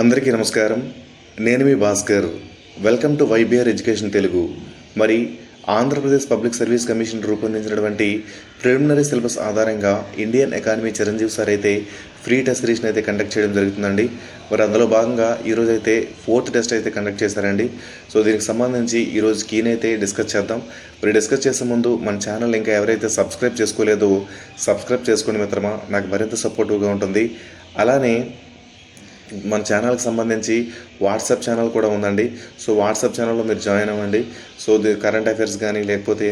అందరికీ నమస్కారం. నేను మీ Bhaskar. Welcome to YBR education Telugu. మరి ఆంధ్రప్రదేశ్ పబ్లిక్ సర్వీస్ కమిషన్ రూపొందించినటువంటి ప్రిలిమినరీ సిలబస్ ఆధారంగా ఇండియన్ ఎకానమీ చిరంజీవి సార్ అయితే ఫ్రీ టెస్ట్ సిరీస్ని అయితే కండక్ట్ చేయడం జరుగుతుందండి. మరి అందులో భాగంగా ఈరోజు అయితే ఫోర్త్ టెస్ట్ అయితే కండక్ట్ చేశారండి. సో దీనికి సంబంధించి ఈరోజు కీని అయితే డిస్కస్ చేద్దాం. మరి డిస్కస్ చేసే ముందు మన ఛానల్ ఇంకా ఎవరైతే సబ్స్క్రైబ్ చేసుకోలేదో సబ్స్క్రైబ్ చేసుకోండి మిత్రమా. నాకు మరింత సపోర్టివ్గా ఉంటుంది. అలానే మన ఛానల్కి సంబంధించి వాట్సాప్ ఛానల్ కూడా ఉందండి. సో వాట్సాప్ ఛానల్లో మీరు జాయిన్ అవ్వండి. సో ది కరెంట్ అఫైర్స్ కానీ లేకపోతే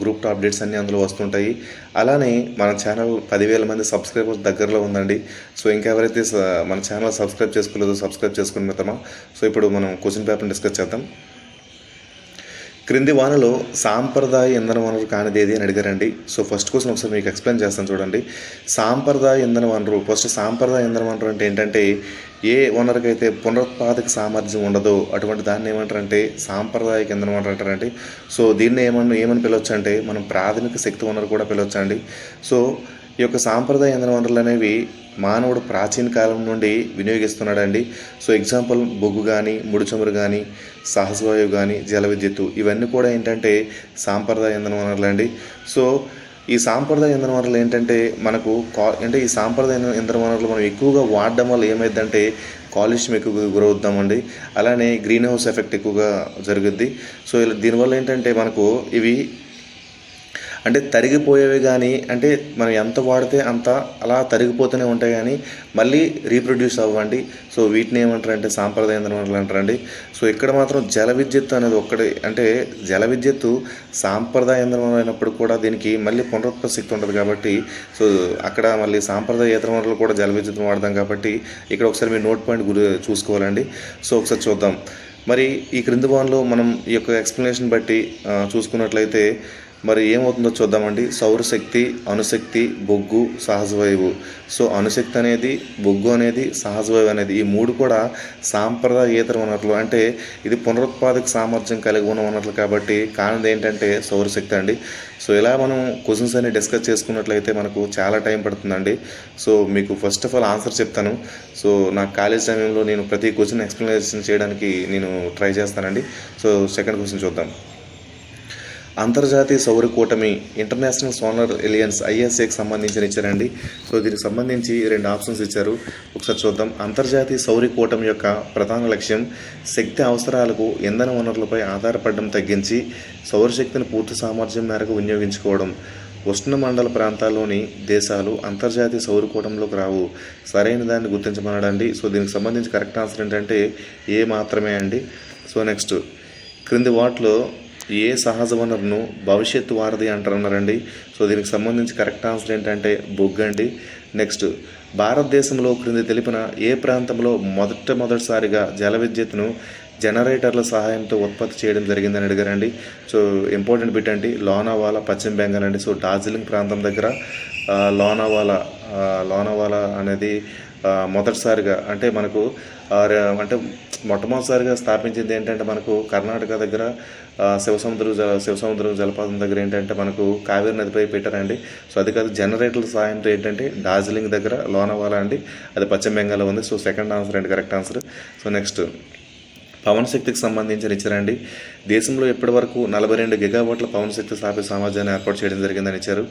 గ్రూప్ అప్డేట్స్ అన్నీ అందులో వస్తుంటాయి. అలానే మన ఛానల్ పదివేల మంది సబ్స్క్రైబర్స్ దగ్గరలో ఉందండి. సో ఇంకెవరైతే ఎవరైతే మన ఛానల్ సబ్స్క్రైబ్ చేసుకోలేదో సబ్స్క్రైబ్ చేసుకుని మిత్రమా? సో ఇప్పుడు మనం క్వశ్చన్ పేపర్ని డిస్కస్ చేద్దాం. క్రింది వానలో సాంప్రదాయ ఇంధన వనరు కానిదేది అని అడిగారండి. సో ఫస్ట్ క్వశ్చన్ ఒకసారి మీకు ఎక్స్ప్లెయిన్ చేస్తాను చూడండి. సాంప్రదాయ ఇంధన వనరు ఫస్ట్ సాంప్రదాయ ఇంధన వనరు అంటే ఏంటంటే ఏ వనరుకైతే పునరుత్పాదక సామర్థ్యం ఉండదో అటువంటి దాన్ని ఏమంటారంటే సాంప్రదాయక ఇంధన వనరు అంటారండి. సో దీన్ని ఏమన్నా ఏమని పిలవచ్చు అంటే మనం ప్రాథమిక శక్తి వనరు కూడా పిలవచ్చు అండి సో ఈ యొక్క సాంప్రదాయ ఇంధన వనరులు అనేవి మానవుడు ప్రాచీన కాలం నుండి వినియోగిస్తున్నాడండి. సో ఎగ్జాంపుల్ బొగ్గు కానీ ముడిచమురు కానీ సహజవాయువు కానీ జల విద్యుత్తు ఇవన్నీ కూడా ఏంటంటే సాంప్రదాయ ఇంధన వనరులు అండి. సో ఈ సాంప్రదాయ ఇంధన వనరులు ఏంటంటే మనకు కా అంటే ఈ సాంప్రదాయ ఇంధన- ఇంధన వనరులు మనం ఎక్కువగా వాడడం వల్ల ఏమైందంటే కాలుష్యం ఎక్కువగా గురవుద్దామండి. అలానే గ్రీన్ హౌస్ ఎఫెక్ట్ ఎక్కువగా జరుగుద్ది. సో ఇలా దీనివల్ల ఏంటంటే మనకు ఇవి అంటే తరిగిపోయేవి కానీ అంటే మనం ఎంత వాడితే అంత అలా తరిగిపోతూనే ఉంటాయి కానీ మళ్ళీ రీప్రొడ్యూస్ అవ్వండి. సో వీటిని ఏమంటారంటే సాంప్రదాయ ఇంధన వనరులు అంటారండి సో ఇక్కడ మాత్రం జల విద్యుత్ అనేది ఒక్కటి అంటే జల విద్యుత్తు సాంప్రదాయ ఇంధన అయినప్పుడు కూడా దీనికి మళ్ళీ పునరుత్పత్తి శక్తి ఉంటుంది కాబట్టి సో అక్కడ మళ్ళీ సాంప్రదాయ ఇతర వనరులు కూడా జల విద్యుత్తును వాడదాం కాబట్టి ఇక్కడ ఒకసారి మీ నోట్ పాయింట్ గురి చూసుకోవాలండి. సో ఒకసారి చూద్దాం. మరి ఈ క్రింది వాన్లో మనం ఈ యొక్క ఎక్స్ప్లెనేషన్ బట్టి చూసుకున్నట్లయితే మరి ఏమవుతుందో చూద్దామండి. సౌరశక్తి అణుశక్తి బొగ్గు సహజవాయువు. సో అణుశక్తి అనేది బొగ్గు అనేది సహజవాయువు అనేది ఈ మూడు కూడా సాంప్రదాయేతర వనరులు అంటే ఇది పునరుత్పాదక సామర్థ్యం కలిగి ఉన్న వనరులు కాబట్టి కానిది ఏంటంటే సౌరశక్తి అండి. సో ఇలా మనం క్వశ్చన్స్ అన్ని డిస్కస్ చేసుకున్నట్లయితే మనకు చాలా టైం పడుతుందండి. సో మీకు ఫస్ట్ ఆఫ్ ఆల్ ఆన్సర్ చెప్తాను. సో నా కాలేజ్ సమయంలో నేను ప్రతి క్వశ్చన్ ఎక్స్ప్లెనేషన్ చేయడానికి నేను ట్రై చేస్తానండి. సో సెకండ్ క్వశ్చన్ చూద్దాం. అంతర్జాతీయ సౌర కూటమి ఇంటర్నేషనల్ సోలార్ ఎలియన్స్ ఐఎస్ఏకి సంబంధించిన ఇచ్చారండి. సో దీనికి సంబంధించి రెండు ఆప్షన్స్ ఇచ్చారు. ఒకసారి చూద్దాం. అంతర్జాతీయ సౌర కూటమి యొక్క ప్రధాన లక్ష్యం శక్తి అవసరాలకు ఇంధన వనరులపై ఆధారపడడం తగ్గించి సౌరశక్తిని పూర్తి సామర్థ్యం మేరకు వినియోగించుకోవడం. ఉష్ణమండల ప్రాంతాల్లోని దేశాలు అంతర్జాతీయ సౌరకూటంలోకి రావు. సరైన దాన్ని గుర్తించమన్నాడండి సో దీనికి సంబంధించి కరెక్ట్ ఆన్సర్ ఏంటంటే ఏ మాత్రమే అండి. So next. క్రింది వాటిలో ఏ సహజ వనరును భవిష్యత్తు వారధి అంటారన్నారండి. సో దీనికి సంబంధించి కరెక్ట్ ఆన్సర్ ఏంటంటే బొగ్గు అండి. నెక్స్ట్ భారతదేశంలో క్రింది తెలిపిన ఏ ప్రాంతంలో మొదట మొదటిసారిగా జల విద్యుత్ను జనరేటర్ల సహాయంతో ఉత్పత్తి చేయడం జరిగిందని అడిగారండి. సో ఇంపార్టెంట్ బిట్ అండి లోనావాలా పశ్చిమ బెంగాల్ అండి. సో డార్జిలింగ్ ప్రాంతం దగ్గర లోనావాలా లోనావాలా అనేది మొదటిసారిగా అంటే మనకు అంటే మొట్టమొదటిసారిగా స్థాపించింది ఏంటంటే మనకు కర్ణాటక దగ్గర ఆ, శివసముద్రం జల శివసముద్రం జలపాతం దగ్గర ఏంటంటే మనకు కావేరి నదిపై పెట్టారండి. సో అది కాదు జనరేటర్ల సాయంతో ఏంటంటే డార్జిలింగ్ దగ్గర లోనవాలా అండి. అది పశ్చిమ బెంగాల్లో ఉంది. సో సెకండ్ ఆన్సర్ అండి కరెక్ట్ ఆన్సర్ సో నెక్స్ట్ పవన్ శక్తికి సంబంధించిన ఇచ్చారండి దేశంలో ఇప్పటివరకు నలభై రెండు గిగావాట్ల పవన్ శక్తి స్థాపిత సామర్థ్యాన్ని ఏర్పాటు చేయడం జరిగిందని ఇచ్చారు.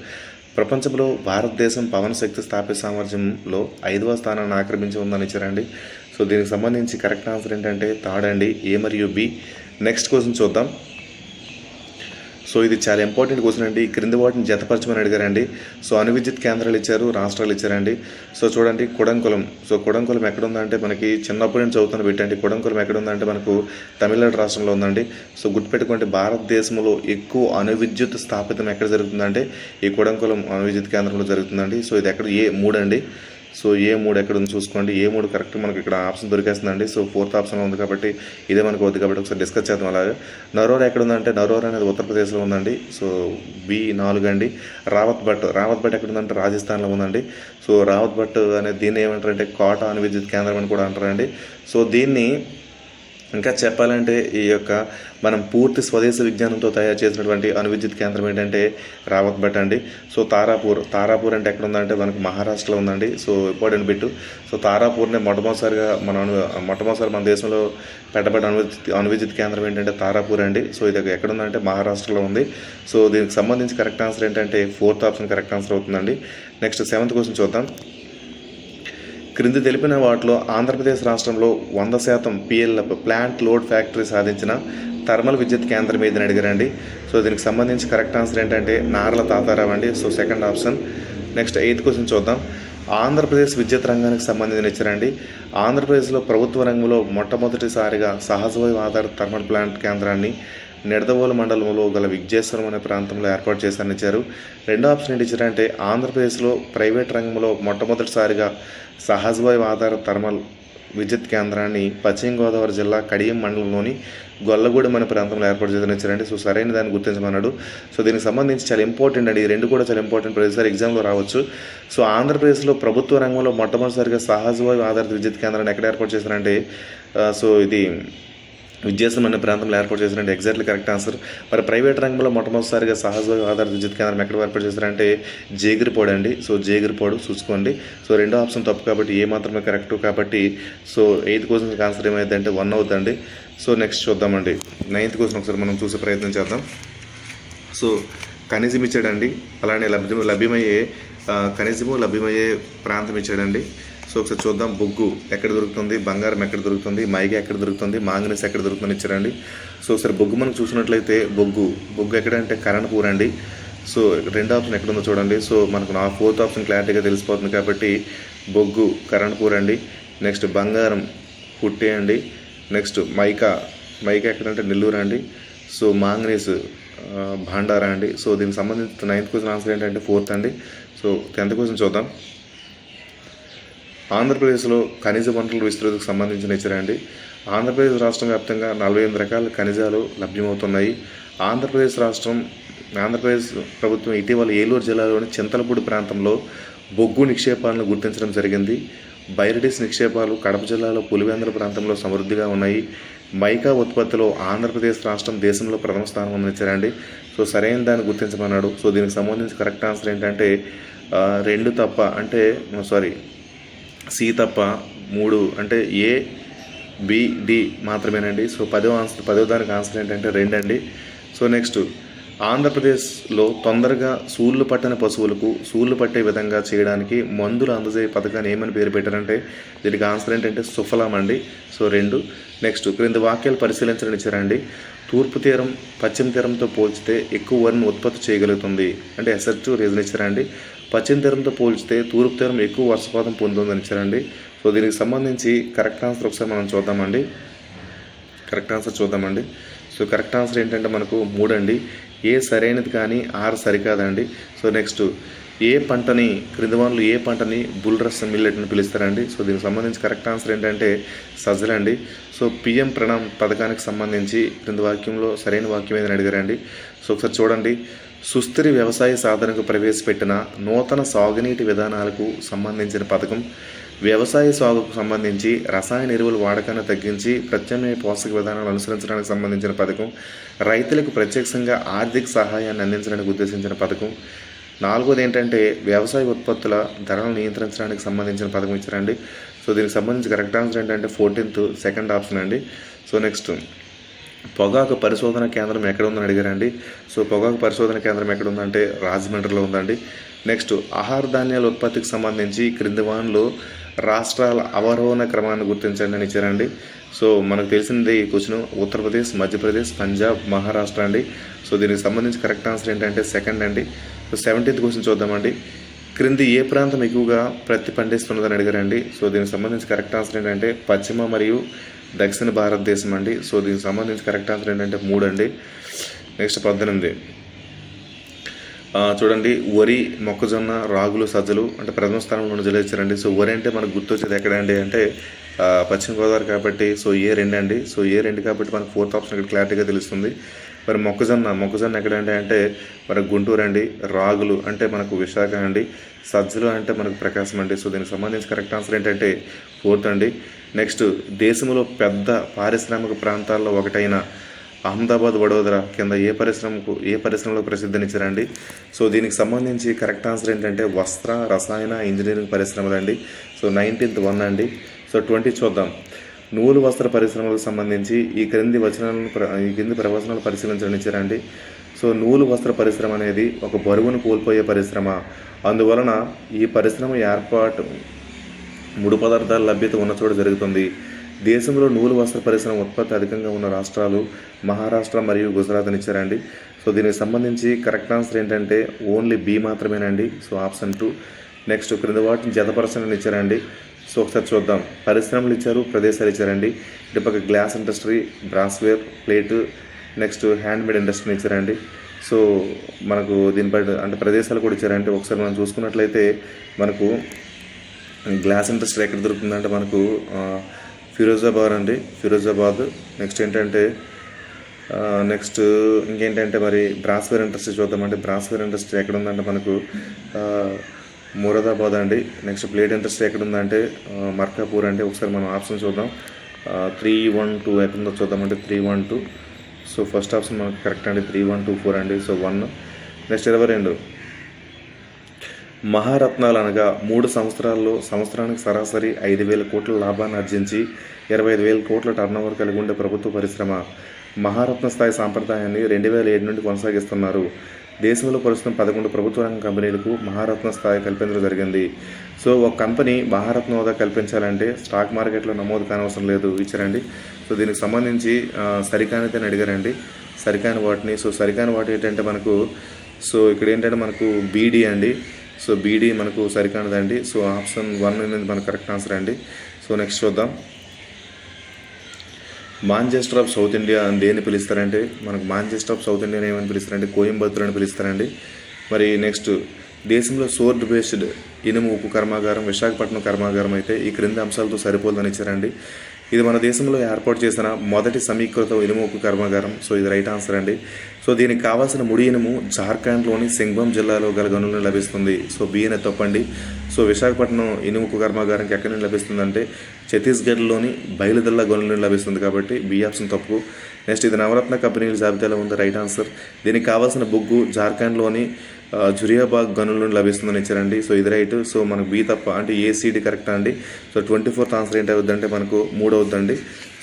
ప్రపంచంలో భారతదేశం పవన్ శక్తి స్థాపిత సామర్థ్యంలో ఐదవ స్థానాన్ని ఆక్రమించి ఉందని ఇచ్చారండి. సో దీనికి సంబంధించి కరెక్ట్ ఆన్సర్ ఏంటంటే థర్డ్ అండి ఏ మరియు బి. నెక్స్ట్ క్వశ్చన్ చూద్దాం. సో ఇది చాలా ఇంపార్టెంట్ క్వశ్చన్ అండి. ఈ క్రింది వాటిని జతపరచమని అడిగారండి. సో అణు విద్యుత్ కేంద్రాలు ఇచ్చారు రాష్ట్రాలు ఇచ్చారండి. సో చూడండి కుడంకులం. సో కుడంకులం ఎక్కడ ఉందంటే మనకి చిన్నప్పటి నుంచి చదువుతున్న పెట్టండి కుడంకులం ఎక్కడ ఉందంటే మనకు తమిళనాడు రాష్ట్రంలో ఉందండి. సో గుర్తుపెట్టుకోండి భారతదేశంలో ఎక్కువ అణు విద్యుత్ స్థాపితం ఎక్కడ జరుగుతుందంటే ఈ కుడంకులం అణు విద్యుత్ కేంద్రంలో జరుగుతుందండి. సో ఇది ఎక్కడ ఏ మూడండి. అండి సో ఏ మూడు ఎక్కడ ఉంది చూసుకోండి. ఏ మూడు కరెక్ట్ మనకి ఇక్కడ ఆప్షన్ దొరికేస్తుందండి. సో ఫోర్త్ ఆప్షన్లో ఉంది కాబట్టి ఇదే మనకు వద్దు కాబట్టి ఒకసారి డిస్కస్ చేద్దాం అలాగే. నరోర్ ఎక్కడ ఉందంటే నరోర్ అనేది ఉత్తరప్రదేశ్లో ఉందండి. సో బి నాలుగు అండి. రావత్ భట్. రావత్ భట్ ఎక్కడ ఉందంటే రాజస్థాన్లో ఉందండి. సో రావత్ భట్ అనేది దీన్ని ఏమంటారంటే కోట అణు విద్యుత్ కేంద్రం అని కూడా అంటారండి. సో దీన్ని ఇంకా చెప్పాలంటే ఈ యొక్క మనం పూర్తి స్వదేశీ విజ్ఞానంతో తయారు చేసినటువంటి అణువిద్యుత్ కేంద్రం ఏంటంటే రావత్ భట్ అండి. సో తారాపూర్ తారాపూర్ అంటే ఎక్కడ ఉందంటే మనకు మహారాష్ట్రలో ఉందండి. సో ఇంపార్టెంట్ బిట్టు సో తారాపూర్నే మొట్టమొదటిసారిగా మన అణు మొట్టమొదటిసారి మన దేశంలో పెట్టబడిన అణువిద్యుత్ అణువిద్యుత్ కేంద్రం ఏంటంటే తారాపూర్ అండి. సో ఇది ఎక్కడ ఉందంటే మహారాష్ట్రలో ఉంది. సో దీనికి సంబంధించి కరెక్ట్ ఆన్సర్ ఏంటంటే ఫోర్త్ ఆప్షన్ కరెక్ట్ ఆన్సర్ అవుతుందండి. నెక్స్ట్ సెవెంత్ క్వశ్చన్ చూద్దాం. క్రింది తెలిపిన వాటిలో ఆంధ్రప్రదేశ్ రాష్ట్రంలో వంద శాతం పిఎల్ఎఫ్ ప్లాంట్ లోడ్ ఫ్యాక్టరీ సాధించిన థర్మల్ విద్యుత్ కేంద్రం ఏదని అడిగారండి. సో దీనికి సంబంధించి కరెక్ట్ ఆన్సర్ ఏంటంటే నారల తాతారావు అండి. So second option. Next eighth question చూద్దాం. ఆంధ్రప్రదేశ్ విద్యుత్ రంగానికి సంబంధించిన ఇచ్చారండి. ఆంధ్రప్రదేశ్లో ప్రభుత్వ రంగంలో మొట్టమొదటిసారిగా సహజవాయు ఆధారిత థర్మల్ ప్లాంట్ కేంద్రాన్ని నిడదవోలు మండలంలో గల విజ్జేశ్వరం అనే ప్రాంతంలో ఏర్పాటు చేశారని ఇచ్చారు రెండో ఆప్షన్ ఏంటి ఇచ్చారంటే ఆంధ్రప్రదేశ్లో ప్రైవేట్ రంగంలో మొట్టమొదటిసారిగా సహజవాయు ఆధార థర్మల్ విద్యుత్ కేంద్రాన్ని పశ్చిమ గోదావరి జిల్లా కడియం మండలంలోని గొల్లగూడెం అనే ప్రాంతంలో ఏర్పాటు చేసిన ఇచ్చారండి సో సరైన దాన్ని గుర్తించమన్నాడు. సో దీనికి సంబంధించి చాలా ఇంపార్టెంట్ అండి. ఈ రెండు కూడా చాలా ఇంపార్టెంట్ ప్రతిసారి ఎగ్జామ్లో రావచ్చు. సో ఆంధ్రప్రదేశ్లో ప్రభుత్వ రంగంలో మొట్టమొదటిసారిగా సహజవాయు ఆధారిత విద్యుత్ కేంద్రాన్ని ఎక్కడ ఏర్పాటు చేశారంటే సో ఇది విద్యాసం అనే ప్రాంతంలో ఏర్పాటు చేశారంటే ఎగ్జాక్ట్లీ కరెక్ట్ ఆన్సర్ మరి ప్రైవేట్ రంగంలో మొట్టమొదటిసారిగా సహజ ఆధారిత విద్యుత్ కేంద్రం ఎక్కడ ఏర్పాటు చేశారంటే జేగిరిపోడు అండి. సో జేగిరిపోడు చూసుకోండి. సో రెండో ఆప్షన్ తప్పు కాబట్టి ఏ మాత్రమే కరెక్ట్ కాబట్టి సో ఎయిత్ క్వశ్చన్కి ఆన్సర్ ఏమైందంటే వన్ అవుతుందండి. సో నెక్స్ట్ చూద్దామండి. నైన్త్ క్వశ్చన్ ఒకసారి మనం చూసే ప్రయత్నం చేద్దాం. సో ఖనిజం ఇచ్చాడండి. అలానే లభ్యం లభ్యమయ్యే ఖనిజము లభ్యమయ్యే ప్రాంతం ఇచ్చాడండి. సో ఒకసారి చూద్దాం. బొగ్గు ఎక్కడ దొరుకుతుంది? బంగారం ఎక్కడ దొరుకుతుంది? మైగా ఎక్కడ దొరుకుతుంది? మాంగనీస్ ఎక్కడ దొరుకుతుంది ఇచ్చారండి సో ఒకసారి బొగ్గు మనం చూసినట్లయితే బొగ్గు. బొగ్గు ఎక్కడంటే కరణపూర్ అండి. సో రెండు ఆప్షన్ ఎక్కడ ఉందో చూడండి. సో మనకు నా ఫోర్త్ ఆప్షన్ క్లారిటీగా తెలిసిపోతుంది కాబట్టి బొగ్గు కరణపూర్ అండి. నెక్స్ట్ బంగారం పుట్టే అండి. Next mica. మైకా ఎక్కడంటే నెల్లూరు అండి. సో మాంగనీస్ భాండారా అండి. సో దీనికి సంబంధించిన నైన్త్ క్వశ్చన్ ఆన్సర్ ఏంటంటే ఫోర్త్ అండి. సో టెన్త్ క్వశ్చన్ చూద్దాం. ఆంధ్రప్రదేశ్లో ఖనిజ వనరుల విస్తృతికి సంబంధించిన ఇచ్చారండి ఆంధ్రప్రదేశ్ రాష్ట్రం వ్యాప్తంగా నలభై ఎనిమిది రకాల ఖనిజాలు లభ్యమవుతున్నాయి. ఆంధ్రప్రదేశ్ రాష్ట్రం ఆంధ్రప్రదేశ్ ప్రభుత్వం ఇటీవల ఏలూరు జిల్లాలోని చింతలపూడి ప్రాంతంలో బొగ్గు నిక్షేపాలను గుర్తించడం జరిగింది. బైరడిస్ నిక్షేపాలు కడప జిల్లాలో పులివెందుల ప్రాంతంలో సమృద్ధిగా ఉన్నాయి. మైకా ఉత్పత్తిలో ఆంధ్రప్రదేశ్ రాష్ట్రం దేశంలో ప్రథమ స్థానం అందించారండి సో సరైన దాన్ని గుర్తించమన్నాడు. సో దీనికి సంబంధించి కరెక్ట్ ఆన్సర్ ఏంటంటే రెండు తప్ప అంటే సారీ సి తప్ప మూడు అంటే ఏ బి డి మాత్రమేనండి. సో పదో ఆన్సర్ పదో దానికి ఆన్సర్ ఏంటంటే రెండండి. సో నెక్స్ట్ ఆంధ్రప్రదేశ్లో తొందరగా సూళ్ళు పట్టని పశువులకు సూళ్ళు పట్టే విధంగా చేయడానికి మందులు అందజేయ పథకాన్ని ఏమని పేరు పెట్టారంటే దీనికి ఆన్సర్ ఏంటంటే సుఫలం అండి. సో రెండు. నెక్స్ట్ క్రింది వాక్యాలు పరిశీలించడం ఇచ్చారండి. తూర్పు తీరం పశ్చిమ తీరంతో పోల్చితే ఎక్కువ వరిని ఉత్పత్తి చేయగలుగుతుంది అంటే ఎసర్టివ్ రీజన్ ఇచ్చారండి. పశ్చిమ తీరంతో పోల్చితే తూర్పు తీరం ఎక్కువ వర్షపాతం పొందుతుందని ఇచ్చారండి. సో దీనికి సంబంధించి కరెక్ట్ ఆన్సర్ ఒకసారి మనం చూద్దామండి. కరెక్ట్ ఆన్సర్ చూద్దామండి. సో కరెక్ట్ ఆన్సర్ ఏంటంటే మనకు మూడండి. ఏ సరైనది కానీ ఆర్ సరికాదండి. సో నెక్స్ట్ ఏ పంటని క్రింద వాళ్ళు ఏ పంటని బుల్రస్ మిల్లెట్ అని పిలుస్తారండి. సో దీనికి సంబంధించి కరెక్ట్ ఆన్సర్ ఏంటంటే సజ్జలండి సో పిఎం ప్రణామ్ పథకానికి సంబంధించి క్రింద వాక్యంలో సరైన వాక్యం ఏదని అడిగారండి. సో ఒకసారి చూడండి. సుస్థిర వ్యవసాయ సాధనకు ప్రవేశపెట్టిన నూతన సాగునీటి విధానాలకు సంబంధించిన పథకం. వ్యవసాయ సాగుకు సంబంధించి రసాయన ఎరువుల వాడకాన్ని తగ్గించి ప్రత్యామ్నాయ పోషక విధానాలు అనుసరించడానికి సంబంధించిన పథకం రైతులకు ప్రత్యక్షంగా ఆర్థిక సహాయాన్ని అందించడానికి ఉద్దేశించిన పథకం. నాలుగోది ఏంటంటే వ్యవసాయ ఉత్పత్తుల ధరలను నియంత్రించడానికి సంబంధించిన పథకం ఇచ్చారండి. సో దీనికి సంబంధించి కరెక్ట్ ఆన్సర్ ఏంటంటే ఫోర్టీన్త్ సెకండ్ ఆప్షన్ అండి. సో నెక్స్ట్ పొగాకు పరిశోధన కేంద్రం ఎక్కడ ఉందని అడిగారండి. సో పొగాకు పరిశోధన కేంద్రం ఎక్కడ ఉందంటే రాజమండ్రిలో ఉందండి. నెక్స్ట్ ఆహార ధాన్యాల ఉత్పత్తికి సంబంధించి క్రింది వాన్లో రాష్ట్రాల అవరోహణ క్రమాన్ని గుర్తించండి అని ఇచ్చారండి. సో మనకు తెలిసిందే ఈ క్వశ్చన్. ఉత్తరప్రదేశ్ మధ్యప్రదేశ్ పంజాబ్ మహారాష్ట్ర అండి. సో దీనికి సంబంధించి కరెక్ట్ ఆన్సర్ ఏంటంటే సెకండ్ అండి. సో సెవెంటీన్త్ క్వశ్చన్ చూద్దామండి. క్రింది ఏ ప్రాంతం ఎక్కువగా ప్రతి పండిస్తున్నదని అడిగారండి. సో దీనికి సంబంధించి కరెక్ట్ ఆన్సర్ ఏంటంటే పశ్చిమ మరియు దక్షిణ భారతదేశం అండి. సో దీనికి సంబంధించి కరెక్ట్ ఆన్సర్ ఏంటంటే మూడు అండి. నెక్స్ట్ పద్దెనిమిది. చూడండి వరి మొక్కజొన్న రాగులు సజ్జలు అంటే ప్రథమ స్థానంలో ఉన్న జిల్లా ఇచ్చారండి సో వరి అంటే మనకు గుర్తొచ్చేది ఎక్కడండి అంటే పశ్చిమ గోదావరి కాబట్టి సో ఏ రెండు అండి. సో ఏ రెండు కాబట్టి మనకు ఫోర్త్ ఆప్షన్ ఇక్కడ క్లారిటీగా తెలుస్తుంది. మరి మొక్కజొన్న మొక్కజొన్న ఎక్కడంటే అంటే మనకు గుంటూరు అండి. రాగులు అంటే మనకు విశాఖ అండి. సజ్జలు అంటే మనకు ప్రకాశం అండి. సో దీనికి సంబంధించి కరెక్ట్ ఆన్సర్ ఏంటంటే ఫోర్త్ అండి. నెక్స్ట్ దేశంలో పెద్ద పారిశ్రామిక ప్రాంతాల్లో ఒకటైన అహ్మదాబాద్ వడోదర కింద ఏ పరిశ్రమకు ఏ పరిశ్రమలకు ప్రసిద్ధినిచ్చారండి సో దీనికి సంబంధించి కరెక్ట్ ఆన్సర్ ఏంటంటే వస్త్ర రసాయన ఇంజనీరింగ్ పరిశ్రమలండి. సో నైన్టీన్త్ వన్ అండి. సో ట్వంటీ చూద్దాం. నూలు వస్త్ర పరిశ్రమలకు సంబంధించి ఈ క్రింది వచనాలను ఈ క్రింది ప్రవచనాలు పరిశీలించనిచ్చారండి సో నూలు వస్త్ర పరిశ్రమ అనేది ఒక బరువును కోల్పోయే పరిశ్రమ. అందువలన ఈ పరిశ్రమ ఏర్పాటు ముడి పదార్థాల లభ్యత ఉన్న చోట జరుగుతుంది. దేశంలో నూలు వస్త్ర పరిశ్రమ ఉత్పత్తి అధికంగా ఉన్న రాష్ట్రాలు మహారాష్ట్ర మరియు గుజరాత్ అని ఇచ్చారండి. సో దీనికి సంబంధించి కరెక్ట్ ఆన్సర్ ఏంటంటే ఓన్లీ బి మాత్రమేనండి. So option two. నెక్స్ట్ క్రింద వాటిని జతపరచని ఇచ్చారండి. సో ఒకసారి చూద్దాం. పరిశ్రమలు ఇచ్చారు ప్రదేశాలు ఇచ్చారండి. ఇటు పక్క glass industry brassware plate next handmade ఇండస్ట్రీని ఇచ్చారండి. సో మనకు దీనిపై అంటే ప్రదేశాలు కూడా ఇచ్చారంటే ఒకసారి మనం చూసుకున్నట్లయితే మనకు గ్లాస్ ఇండస్ట్రీ ఎక్కడ దొరుకుతుందంటే మనకు ఫిరోజాబాద్ అండి. ఫిరోజాబాద్. నెక్స్ట్ ఏంటంటే నెక్స్ట్ ఇంకేంటంటే మరి బ్రాస్వేర్ ఇండస్ట్రీ చూద్దామంటే బ్రాస్వేర్ ఇండస్ట్రీ ఎక్కడ ఉందంటే మనకు మురాదాబాద్ అండి. నెక్స్ట్ ప్లేట్ ఇండస్ట్రీ ఎక్కడ ఉందంటే మర్కాపూర్ అండి. ఒకసారి మనం ఆప్షన్ చూద్దాం. త్రీ వన్ టూ ఎక్కడ ఉందో చూద్దామంటే three one two so first option మనకు కరెక్ట్ అండి. త్రీ వన్ టూ ఫోర్ అండి. సో వన్ నెక్స్ట్ ఇరవై రెండు? మహారత్నాలు అనగా మూడు సంవత్సరాల్లో సంవత్సరానికి సరాసరి ఐదు వేల కోట్ల లాభాన్ని ఆర్జించి ఇరవై ఐదు వేల కోట్ల టర్నోవర్ కలిగి ఉండే ప్రభుత్వ పరిశ్రమ. మహారత్న స్థాయి సాంప్రదాయాన్ని రెండు వేల ఏడు నుండి కొనసాగిస్తున్నారు. దేశంలో ప్రస్తుతం పదకొండు ప్రభుత్వ రంగ కంపెనీలకు మహారత్న స్థాయి కల్పించడం జరిగింది. సో ఒక కంపెనీ మహారత్న హోదా కల్పించాలంటే స్టాక్ మార్కెట్లో నమోదు కానవసరం లేదు. ఇచ్చారండి. సో దీనికి సంబంధించి ఆ, అడిగారండి. సరికాని వాటిని. సో సరికాని వాటి ఏంటంటే మనకు సో ఇక్కడ ఏంటంటే మనకు బీడీ అండి. సో బీడీ మనకు సరికానదండి సో ఆప్షన్ వన్ అనేది మనకు కరెక్ట్ ఆన్సర్ అండి. సో నెక్స్ట్ చూద్దాం. మాంచెస్టర్ ఆఫ్ సౌత్ ఇండియా అని దేన్ని పిలుస్తారంటే మనకు మాంచెస్టర్ ఆఫ్ సౌత్ ఇండియా ఏమని పిలుస్తారంటే కోయంబత్తూర్ అని పిలుస్తారండి. మరి నెక్స్ట్ దేశంలో సోర్డ్ బేస్డ్ ఇనుము ఉక్కు కర్మాగారం విశాఖపట్నం కర్మాగారం అయితే ఈ క్రింది అంశాలతో సరిపోదని ఇచ్చారండి. ఇది మన దేశంలో ఏర్పాటు చేసిన మొదటి సమీకృత ఇనుముకు కర్మాగారం. సో ఇది రైట్ ఆన్సర్ అండి. సో దీనికి కావాల్సిన ముడి ఇనుము జార్ఖండ్లోని సింగ్భం జిల్లాలో గల గనులను లభిస్తుంది. సో బి తప్పండి. సో విశాఖపట్నం ఇనుము ఉక్కు కర్మాగారంకి ఎక్కడి నుండి లభిస్తుందంటే ఛత్తీస్గఢ్లోని బయలుదెల్ల గనులను లభిస్తుంది కాబట్టి బి ఆప్షన్ తప్పు. నెక్స్ట్ ఇది నవరత్న కంపెనీల జాబితాలో ఉంది రైట్ ఆన్సర్. దీనికి కావాల్సిన బొగ్గు జార్ఖండ్లోని జురియాబాగ్ గనుల నుండి లభిస్తుందని ఇచ్చారండి. సో ఇది రైట్. సో మనకు బి తప్ప అంటే ఏసీడీ కరెక్ట్ అండి? సో ట్వంటీ ఫోర్త్ ఆన్సర్ ఏంటి అవుద్దంటే మనకు మూడు అవుద్దండి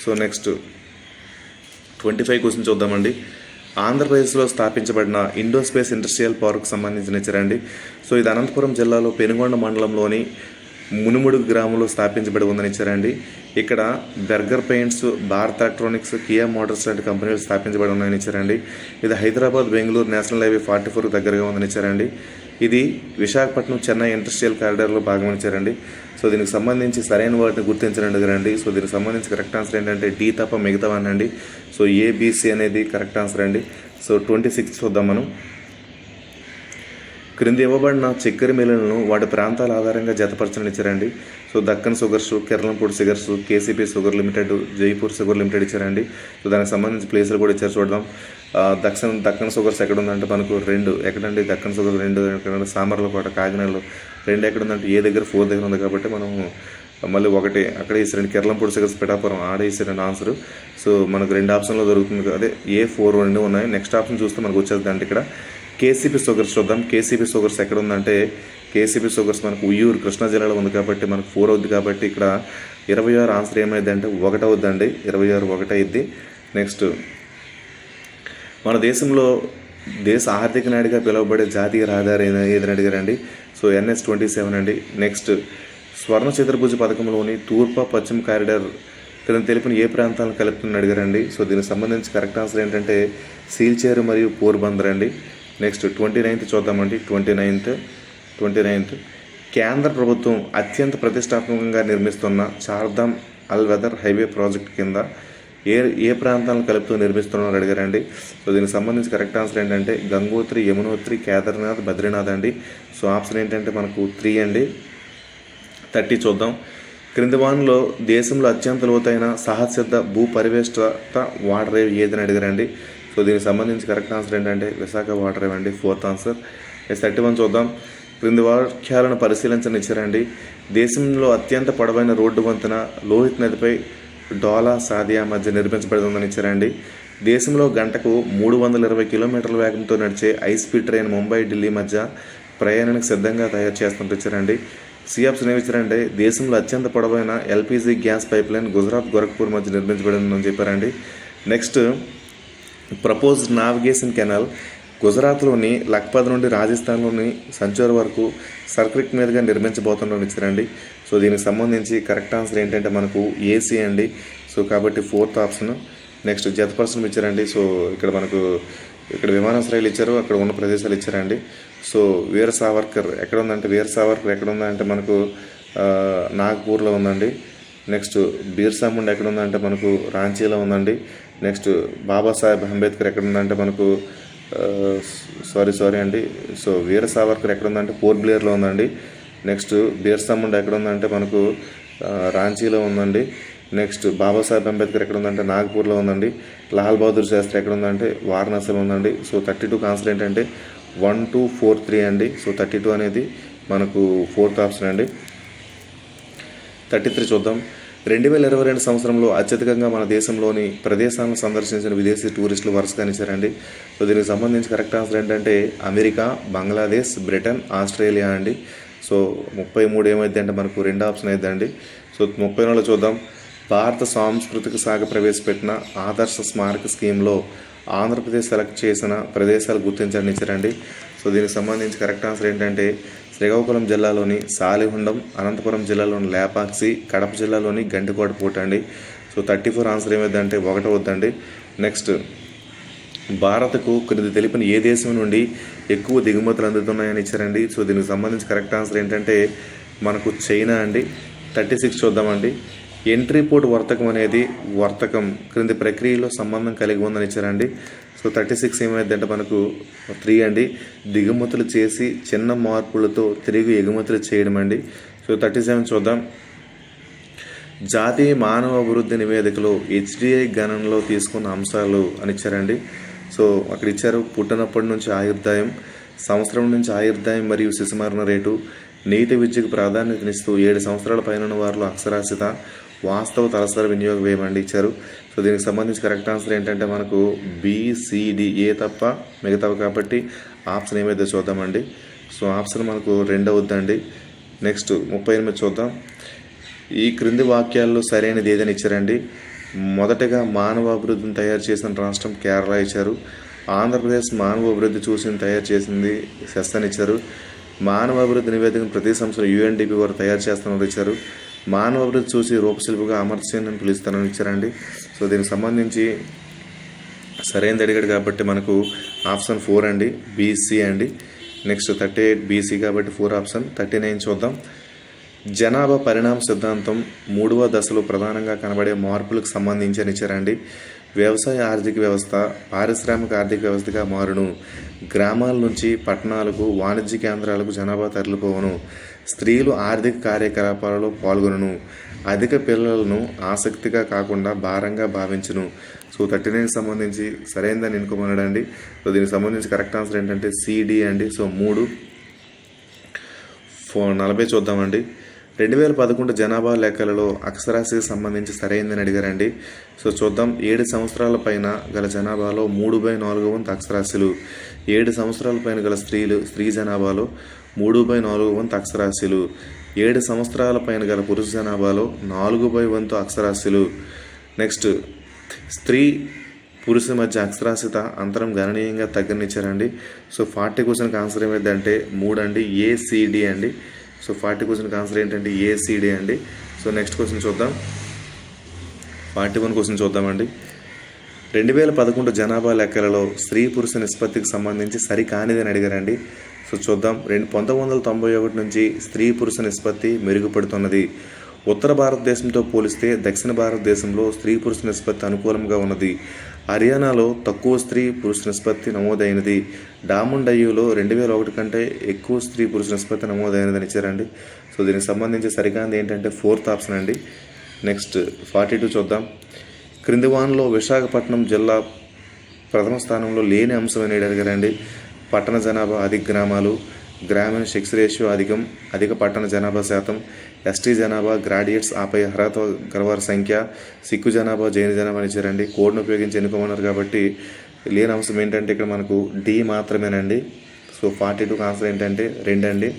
so next twenty five question చూద్దామండి. ఆంధ్రప్రదేశ్లో స్థాపించబడిన ఇండో స్పేస్ ఇండస్ట్రియల్ పార్క్ సంబంధించిన ఇచ్చారండి. సో ఇది అనంతపురం జిల్లాలో పెనుగొండ మండలంలోని మునుముడు గ్రామంలో స్థాపించబడి ఉందని ఇచ్చారండి. ఇక్కడ Berger paints Bharat electronics Kia motors లాంటి కంపెనీలు స్థాపించబడి ఉన్నాయని ఇచ్చారండి. ఇది Hyderabad Bengaluru national highway forty four దగ్గరగా ఉందని ఇచ్చారండి. ఇది విశాఖపట్నం చెన్నై ఇండస్ట్రియల్ కారిడార్లో భాగమని ఇచ్చారండి. సో దీనికి సంబంధించి సరైన వాటిని గుర్తించండి కదండి సో దీనికి సంబంధించి కరెక్ట్ ఆన్సర్ ఏంటంటే డి తప్ప మిగతా అనండి సో ఏబీసీ అనేది కరెక్ట్ ఆన్సర్ అండి. సో ట్వంటీ సిక్స్ చూద్దాం మనం. క్రింద ఇవ్వబడిన చక్కెర మిల్లులను వాటి ప్రాంతాల ఆధారంగా జతపరచని ఇచ్చారండి. So Deccan sugars Kiranampudi sugars KCP sugar limited Jaipur sugar limited ఇచ్చారండి. సో దానికి సంబంధించి ప్లేసులు కూడా ఇచ్చారు చూడదాం ఆ, దక్కన్ దక్కన్ షుగర్స్ ఎక్కడ ఉందంటే మనకు రెండు ఎక్కడండి? దక్కన్ షుగర్ రెండు ఎక్కడ సామర్లకోట కాకినాడలో రెండు ఎక్కడ ఉందంటే ఏ దగ్గర ఫోర్ దగ్గర ఉంది కాబట్టి మనం మళ్ళీ ఒకటి అక్కడ వేసారండి. కిర్లంపూడి సిగర్స్ పిఠాపురం ఆడ వేసారండి ఆన్సర్. సో మనకు రెండు ఆప్షన్లో దొరుకుతుంది. అదే ఏ ఫోర్ రెండు ఉన్నాయి. నెక్స్ట్ ఆప్షన్ చూస్తే మనకు వచ్చేది ఇక్కడ. కేసీపీ షుగర్స్ చూద్దాం. కేసీపీ షుగర్స్ ఎక్కడ ఉందంటే కేసీపీ షుగర్స్ మనకు ఉయ్యూరు కృష్ణా జిల్లాలో ఉంది కాబట్టి మనకు ఫోర్ అవుద్ది కాబట్టి ఇక్కడ ఇరవై ఆరు ఆన్సర్ ఏమైంది అంటే ఒకటి అవుద్దండి ఇరవై ఆరు ఒకటి అయింది నెక్స్ట్ మన దేశంలో దేశ ఆర్థిక నాడిగా పిలువబడే జాతీయ రహదారి ఏదని అడిగారండి? సో ఎన్ఎస్ ట్వంటీ సెవెన్ అండి. నెక్స్ట్ స్వర్ణ చతుర్భుజ పథకంలోని తూర్పు పశ్చిమ కారిడార్ తనను తెలిపిన ఏ ప్రాంతాలను కలుపుతుందని అడిగారండి? సో దీనికి సంబంధించి కరెక్ట్ ఆన్సర్ ఏంటంటే సీల్చేరు మరియు పోర్బందర్ అండి నెక్స్ట్ ట్వంటీ నైన్త్ చూద్దామండి. Twenty ninth twenty ninth. కేంద్ర ప్రభుత్వం అత్యంత ప్రతిష్టాత్మకంగా నిర్మిస్తున్న Char Dham all weather highway project కింద ఏ ఏ ప్రాంతాలను కలుపుతూ నిర్మిస్తున్నారో అడిగారండి. సో దీనికి సంబంధించి కరెక్ట్ ఆన్సర్ ఏంటంటే గంగోత్రి యమునోత్రి కేదార్నాథ్ బద్రీనాథ్ అండి. సో ఆప్షన్ ఏంటంటే మనకు త్రీ అండి. థర్టీ చూద్దాం. క్రింది వానలో దేశంలో అత్యంత లోతైన సహసిద్ధ భూ పరివేష్ట వాటర్ ఏదని అడిగారండి. సో దీనికి సంబంధించి కరెక్ట్ ఆన్సర్ ఏంటంటే విశాఖ వాటర్ ఇవ్వండి fourth answer. Yes thirty one చూద్దాం. క్రింది వాక్యాలను పరిశీలించనిచ్చారండి. దేశంలో అత్యంత పొడవైన రోడ్డు వంతెన లోహిత్ నదిపై డోలా సాదియా మధ్య నిర్మించబడుతుందని ఇచ్చారండి. దేశంలో గంటకు మూడు వందల ఇరవై కిలోమీటర్ల వేగంతో నడిచే high speed train Mumbai Delhi మధ్య ప్రయాణానికి సిద్ధంగా తయారు చేస్తున్నట్టు ఇచ్చారండి. సిఆప్షన్ ఏమి దేశంలో అత్యంత పొడవైన LPG gas pipeline Gujarat Gorakhpur మధ్య నిర్మించబడిందని చెప్పారండి. నెక్స్ట్ ప్రపోజ్ నావిగేషన్ కెనాల్ గుజరాత్లోని లక్పత్ నుండి రాజస్థాన్లోని సంచూర్ వరకు సర్క్రిక్ మీదుగా నిర్మించబోతున్నారని ఇచ్చారండి. సో దీనికి సంబంధించి కరెక్ట్ ఆన్సర్ ఏంటంటే మనకు ఏసీ అండి. సో కాబట్టి ఫోర్త్ ఆప్షన్. నెక్స్ట్ జతపర్సన్ ఇచ్చారండి. సో ఇక్కడ మనకు ఇక్కడ విమానాశ్రయాలు ఇచ్చారు. అక్కడ ఉన్న ప్రదేశాలు ఇచ్చారండి. సో వీర సావర్కర్ ఎక్కడ ఉందంటే వీర సావర్కర్ ఎక్కడ ఉందంటే మనకు నాగ్పూర్లో ఉందండి. నెక్స్ట్ బీర్సా ముండ్ ఎక్కడ ఉందంటే మనకు రాంచీలో ఉందండి. నెక్స్ట్ బాబాసాహెబ్ అంబేద్కర్ ఎక్కడ ఉందంటే మనకు సారీ సారీ అండి. సో వీర సావర్కర్ ఎక్కడ ఉందంటే పోర్ట్ బ్లేయర్లో ఉందండి. నెక్స్ట్ బీర్సముండ్ ఎక్కడ ఉందంటే మనకు రాంచీలో ఉందండి. నెక్స్ట్ బాబాసాహెబ్ అంబేద్కర్ ఎక్కడ ఉందంటే నాగ్పూర్లో ఉందండి. లాల్ బహదూర్ శాస్త్రి ఎక్కడ ఉందంటే వారణాసిలో ఉందండి. సో థర్టీ టూ ఆన్సర్ ఏంటంటే వన్ టూ ఫోర్ త్రీ అండి. సో థర్టీ టూ అనేది మనకు ఫోర్త్ ఆప్షన్ అండి. థర్టీ త్రీ చూద్దాం. రెండు వేల ఇరవై రెండు సంవత్సరంలో అత్యధికంగా మన దేశంలోని ప్రదేశాలను సందర్శించిన విదేశీ టూరిస్టులు వరుసగా ఇచ్చారండి సో దీనికి సంబంధించి కరెక్ట్ ఆన్సర్ ఏంటంటే అమెరికా బంగ్లాదేశ్ బ్రిటన్ ఆస్ట్రేలియా అండి. సో ముప్పై మూడు ఏమైంది అంటే మనకు రెండు ఆప్షన్ అయిద్దండి. సో ముప్పై నాలుగు చూద్దాం. భారత సాంస్కృతిక శాఖ ప్రవేశపెట్టిన ఆదర్శ స్మారక స్కీమ్లో ఆంధ్రప్రదేశ్ సెలెక్ట్ చేసిన ప్రదేశాలు గుర్తించండి ఇచ్చారండి. సో దీనికి సంబంధించి కరెక్ట్ ఆన్సర్ ఏంటంటే శ్రీకాకుళం జిల్లాలోని సాలిహుండం అనంతపురం జిల్లాలోని లేపాక్షి కడప జిల్లాలోని గంటికోట పూట అండి. సో థర్టీ ఫోర్ ఆన్సర్ ఏమైందంటే ఒకటి వద్దండి. నెక్స్ట్ భారత్కు క్రింది తెలిపిన ఏ దేశం నుండి ఎక్కువ దిగుమతులు అందుతున్నాయని ఇచ్చారండి. సో దీనికి సంబంధించి కరెక్ట్ ఆన్సర్ ఏంటంటే మనకు చైనా అండి. థర్టీ సిక్స్ చూద్దామండి. ఎంట్రీ పోర్ట్ వర్తకం అనేది వర్తకం క్రింది ప్రక్రియలో సంబంధం కలిగి ఉందని ఇచ్చారండి. సో థర్టీ సిక్స్ ఏమైందంటే మనకు త్రీ అండి. దిగుమతులు చేసి చిన్న మార్పులతో తిరిగి ఎగుమతులు చేయడం అండి. సో థర్టీ సెవెన్ చూద్దాం. జాతీయ మానవ అభివృద్ధి నివేదికలో హెచ్డిఐ గణనలో తీసుకున్న అంశాలు అని ఇచ్చారండి. సో అక్కడ ఇచ్చారు పుట్టినప్పటి నుంచి ఆయుర్దాయం సంవత్సరం నుంచి ఆయుర్దాయం మరియు శిశుమరణ రేటు నీతి విద్యకు ప్రాధాన్యతనిస్తూ ఏడు సంవత్సరాల పైన వారిలో అక్షరాస్యత వాస్తవ తలసరి వినియోగ వ్యయం అండి ఇచ్చారు. సో దీనికి సంబంధించి కరెక్ట్ ఆన్సర్ ఏంటంటే మనకు బీసీడిఏ e తప్ప మిగతావి కాబట్టి ఆప్షన్ ఏమైతే చూద్దామండి సో ఆప్షన్ మనకు రెండవద్దండి. నెక్స్ట్ ముప్పై ఎనిమిది చూద్దాం. ఈ క్రింది వాక్యాల్లో సరైనది ఏదని ఇచ్చారండి? మొదటగా మానవ అభివృద్ధిని తయారు చేసిన రాష్ట్రం కేరళ ఇచ్చారు. ఆంధ్రప్రదేశ్ మానవ అభివృద్ధి చూసి తయారు చేసింది సెస్ అని ఇచ్చారు. మానవ అభివృద్ధి నివేదికను ప్రతి సంవత్సరం యుఎన్డిపి వారు తయారు చేస్తున్నారు ఇచ్చారు. మానవ అభివృద్ధి చూసి రూపశిల్పిగా అమర్త్యని పిలుస్తానని ఇచ్చారండి. సో దీనికి సంబంధించి సరైనది అడిగాడు కాబట్టి మనకు ఆప్షన్ ఫోర్ అండి బీసీ అండి. నెక్స్ట్ థర్టీ ఎయిట్ బీసీ కాబట్టి ఫోర్ ఆప్షన్. థర్టీ నైన్ చూద్దాం. జనాభా పరిణామ సిద్ధాంతం మూడవ దశలో ప్రధానంగా కనబడే మార్పులకు సంబంధించి అని ఇచ్చారండి. వ్యవసాయ ఆర్థిక వ్యవస్థ పారిశ్రామిక ఆర్థిక వ్యవస్థగా మారును. గ్రామాల నుంచి పట్టణాలకు వాణిజ్య కేంద్రాలకు జనాభా తరలిపోవను. స్త్రీలు ఆర్థిక కార్యకలాపాలలో పాల్గొనను. అధిక పిల్లలను ఆసక్తిగా కాకుండా భారంగా భావించును. సో థర్టీ నైన్కి సంబంధించి సరైనదని ఎన్నుకోమన్నాడండి. సో దీనికి సంబంధించి కరెక్ట్ ఆన్సర్ ఏంటంటే సిడి అండి. సో మూడు. ఫో నలభై చూద్దామండి. రెండు వేల పదకొండు జనాభా లెక్కలలో అక్షరాస్యకి సంబంధించి సరైందని అడిగారండి. సో చూద్దాం. ఏడు సంవత్సరాల పైన గల జనాభాలో మూడు బై నాలుగు వంతు అక్షరాస్యులు. ఏడు సంవత్సరాల పైన గల స్త్రీలు స్త్రీ జనాభాలో మూడు బై నాలుగు వంతు అక్షరాస్యులు. ఏడు సంవత్సరాల పైన గల పురుష జనాభాలో నాలుగు బై వంతు అక్షరాస్యులు. నెక్స్ట్ స్త్రీ పురుషుల మధ్య అక్షరాస్యత అంతరం గణనీయంగా తగ్గనిచ్చారండి సో ఫార్టీ క్వశ్చన్కి ఆన్సర్ ఏమైందంటే మూడు అండి ఏసీడి అండి. సో ఫార్టీ క్వశ్చన్కి ఆన్సర్ ఏంటంటే ఏసీడి అండి. సో నెక్స్ట్ క్వశ్చన్ చూద్దాం. ఫార్టీ వన్ క్వశ్చన్ చూద్దామండి. రెండు వేల పదకొండు జనాభా లెక్కలలో స్త్రీ పురుష నిష్పత్తికి సంబంధించి సరికానిదని అని అడిగారండి. సో చూద్దాం. రెండు పంతొమ్మిది వందల తొంభై ఒకటి నుంచి స్త్రీ పురుష నిష్పత్తి మెరుగుపడుతున్నది. ఉత్తర భారతదేశంతో పోలిస్తే దక్షిణ భారతదేశంలో స్త్రీ పురుష నిష్పత్తి అనుకూలంగా ఉన్నది. హర్యానాలో తక్కువ స్త్రీ పురుష నిష్పత్తి నమోదైనది. డాముండయ్యూలో రెండు వేల ఒకటి కంటే ఎక్కువ స్త్రీ పురుష నిష్పత్తి నమోదైనదని ఇచ్చారండి. సో దీనికి సంబంధించి సరికాంది ఏంటంటే ఫోర్త్ ఆప్షన్ అండి. నెక్స్ట్ ఫార్టీ టూ చూద్దాం. క్రింది వానలో విశాఖపట్నం జిల్లా ప్రథమ స్థానంలో లేని అంశం అని అడిగారండి. పట్టణ జనాభా అధిక గ్రామాలు గ్రామీణ సెక్స్ రేషియో అధికం అధిక పట్టణ జనాభా శాతం ఎస్టీ జనాభా గ్రాడ్యుయేట్స్ ఆపై అర్హత గలవారి సంఖ్య సిక్కు జనాభా జైన జనాభా అని ఇచ్చారండి కోడ్ను ఉపయోగించి ఎన్నుకోమన్నారు కాబట్టి లేని అంశం ఏంటంటే ఇక్కడ మనకు డి మాత్రమేనండి. సో ఫార్టీ టూకి ఆన్సర్ ఏంటంటే రెండండి.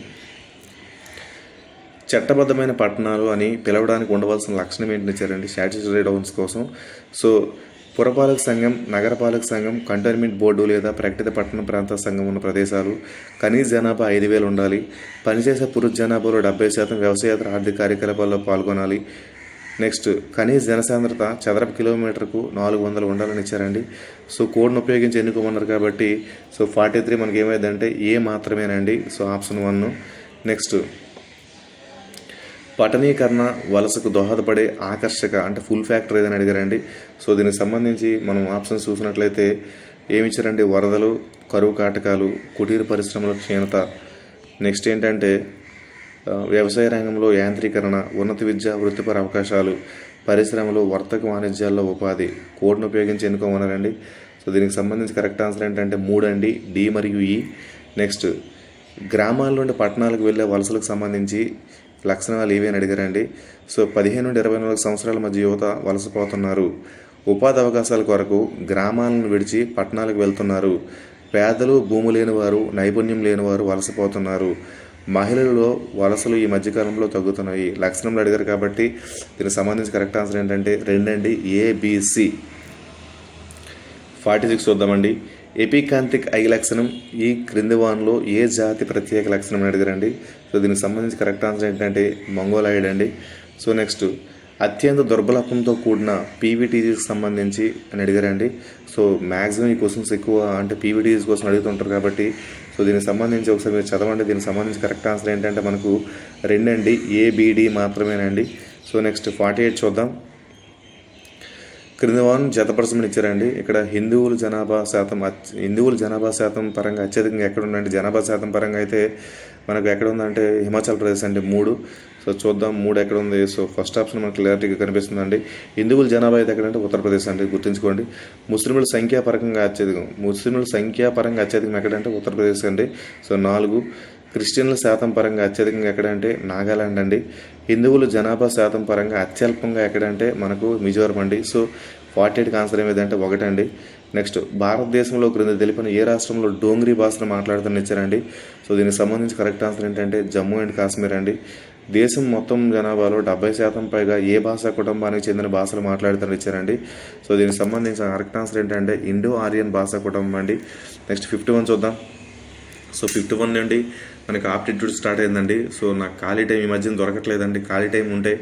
చట్టబద్ధమైన పట్టణాలు అని పిలవడానికి ఉండవలసిన లక్షణం ఏంటని ఇచ్చారండి స్టాట్యూటరీ డౌన్స్ కోసం. సో పురపాలక సంఘం నగరపాలక సంఘం కంటోన్మెంట్ బోర్డు లేదా ప్రకటిత పట్టణ ప్రాంత సంఘం ఉన్న ప్రదేశాలు కనీస జనాభా ఐదు వేలు ఉండాలి. పనిచేసే పురుష జనాభాలో డెబ్బై శాతం వ్యవసాయేతర ఆర్థిక కార్యకలాపాల్లో పాల్గొనాలి. నెక్స్ట్ కనీస జనసాంద్రత చదరపు కిలోమీటర్కు నాలుగు వందలు ఉండాలని ఇచ్చారండి. సో కోడ్ను ఉపయోగించి ఎన్నుకోమన్నారు కాబట్టి సో ఫార్టీ త్రీ మనకి ఏమైందంటే ఏ మాత్రమేనండి? So option one. నెక్స్ట్ పట్టణీకరణ వలసకు దోహదపడే ఆకర్షక అంటే ఫుల్ ఫ్యాక్టర్ ఏదని అడిగారండి. సో దీనికి సంబంధించి మనం ఆప్షన్స్ చూసినట్లయితే ఏమి వరదలు కరువు కాటకాలు కుటీర పరిశ్రమల క్షీణత. నెక్స్ట్ ఏంటంటే వ్యవసాయ రంగంలో యాంత్రీకరణ ఉన్నత విద్య వృత్తిపర అవకాశాలు పరిశ్రమలు వర్తక వాణిజ్యాల్లో ఉపాధి కోడ్ను ఉపయోగించి ఎన్నుకోమన్నారండి. సో దీనికి సంబంధించి కరెక్ట్ ఆన్సర్ ఏంటంటే మూడు అండి డి మరియు e. ఈ నెక్స్ట్ గ్రామాల నుండి పట్టణాలకు వెళ్ళే వలసలకు సంబంధించి లక్షణాలు ఏవి అని అడిగారండి. సో పదిహేను నుండి ఇరవై నాలుగు సంవత్సరాల మధ్య యువత వలసపోతున్నారు. ఉపాధి అవకాశాల కొరకు గ్రామాలను విడిచి పట్టణాలకు వెళ్తున్నారు. పేదలు భూమి లేనివారు నైపుణ్యం లేనివారు వలసపోతున్నారు. మహిళలలో వలసలు ఈ మధ్యకాలంలో తగ్గుతున్నాయి. లక్షణంలో అడిగారు కాబట్టి దీనికి సంబంధించి కరెక్ట్ ఆన్సర్ ఏంటంటే రెండండి ఏబిసి ఫార్టీ సిక్స్ చూద్దామండి. ఎపికాంతిక్ ఐ లక్షణం ఈ క్రింది వాన్లో ఏ జాతి ప్రత్యేక లక్షణం అని అడిగారండి సో దీనికి సంబంధించి కరెక్ట్ ఆన్సర్ ఏంటంటే మంగోలాయిడ్ అండి. సో నెక్స్ట్ అత్యంత దుర్బలత్వంతో కూడిన పీవీటీజీకి సంబంధించి అని అడిగారండి. సో మ్యాక్సిమం ఈ క్వశ్చన్స్ ఎక్కువ అంటే పీవీటీజీస్ కోసం అడుగుతుంటారు కాబట్టి సో దీనికి సంబంధించి ఒకసారి మీరు చదవండి. దీనికి సంబంధించి కరెక్ట్ ఆన్సర్ ఏంటంటే మనకు రెండండి ఏబిడి మాత్రమేనండి. సో నెక్స్ట్ ఫార్టీ ఎయిట్ చూద్దాం. క్రింద వారం జతపరచమని ఇచ్చారండి. ఇక్కడ హిందువుల జనాభా శాతం హిందువుల జనాభా శాతం పరంగా అత్యధికంగా ఎక్కడ ఉందంటే జనాభా శాతం పరంగా అయితే మనకు ఎక్కడ ఉందంటే హిమాచల్ ప్రదేశ్ అండి మూడు. సో చూద్దాం మూడు ఎక్కడ ఉంది. సో ఫస్ట్ ఆప్షన్ మనకు క్లారిటీగా కనిపిస్తుందండి. హిందువుల జనాభా అయితే ఎక్కడంటే ఉత్తరప్రదేశ్ అండి. గుర్తుంచుకోండి. ముస్లింల సంఖ్యాపరంగా అత్యధికం ముస్లింల సంఖ్యాపరంగా అత్యధికం ఎక్కడంటే ఉత్తరప్రదేశ్ అండి. సో నాలుగు. క్రిస్టియన్ల శాతం పరంగా అత్యధికంగా ఎక్కడంటే నాగాలాండ్ అండి. హిందువులు జనాభా శాతం పరంగా అత్యల్పంగా ఎక్కడంటే మనకు మిజోరం అండి. సో ఫార్టీ ఎయిట్కి ఆన్సర్ ఏమిటంటే ఒకటండి. నెక్స్ట్ భారతదేశంలో క్రింద తెలిపిన ఏ రాష్ట్రంలో డోంగ్రీ భాషను మాట్లాడుతున్న ఇచ్చారండి. సో దీనికి సంబంధించి కరెక్ట్ ఆన్సర్ ఏంటంటే జమ్మూ అండ్ కాశ్మీర్ అండి. దేశం మొత్తం జనాభాలో డెబ్బై శాతం పైగా ఏ భాషా కుటుంబానికి చెందిన భాషలు మాట్లాడుతున్న ఇచ్చారండి. సో దీనికి సంబంధించిన కరెక్ట్ ఆన్సర్ ఏంటంటే ఇండో ఆరియన్ భాషా కుటుంబం అండి. నెక్స్ట్ ఫిఫ్టీ వన్ చూద్దాం. సో ఫిఫ్టీ వన్ నుండి మనకి ఆప్టిట్యూడ్ స్టార్ట్ అయిందండి. సో నాకు ఖాళీ టైం ఈ మధ్యన దొరకట్లేదండి. ఖాళీ టైం ఉంటే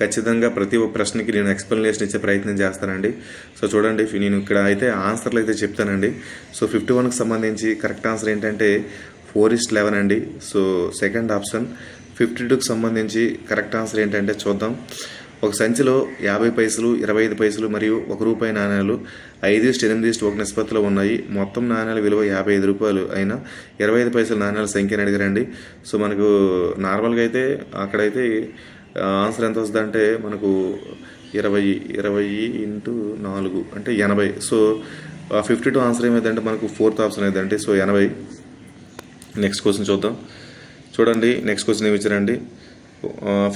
ఖచ్చితంగా ప్రతి ఒక్క ప్రశ్నకి నేను ఎక్స్ప్లెనేషన్ ఇచ్చే ప్రయత్నం చేస్తానండి. సో చూడండి నేను ఇక్కడ అయితే ఆన్సర్లు అయితే చెప్తానండి. సో ఫిఫ్టీ వన్కి సంబంధించి కరెక్ట్ ఆన్సర్ ఏంటంటే ఫోర్ ఇస్ట్ లెవెన్ అండి. సో సెకండ్ ఆప్షన్ ఫిఫ్టీ టూకి సంబంధించి కరెక్ట్ ఆన్సర్ ఏంటంటే చూద్దాం. ఒక సంచిలో యాభై పైసలు ఇరవై ఐదు పైసలు మరియు ఒక రూపాయి నాణ్యాలు ఐదు ఇస్ట్ ఎనిమిది ఇస్ట్ ఒక నిష్పత్తిలో ఉన్నాయి. మొత్తం నాణ్యాల విలువ యాభై ఐదు రూపాయలు అయినా ఇరవై ఐదు పైసల నాణ్యాల సంఖ్యను అడిగారండి. సో మనకు నార్మల్గా అయితే అక్కడైతే ఆన్సర్ ఎంత వస్తుందంటే మనకు ఇరవై ఇరవై ఇంటూ నాలుగు అంటే ఎనభై. సో ఫిఫ్టీ టూ ఆన్సర్ ఏమైందంటే మనకు ఫోర్త్ ఆప్షన్ ఏదంటే సో ఎనభై. నెక్స్ట్ క్వశ్చన్ చూద్దాం. చూడండి నెక్స్ట్ క్వశ్చన్ ఏమి ఇచ్చారండి?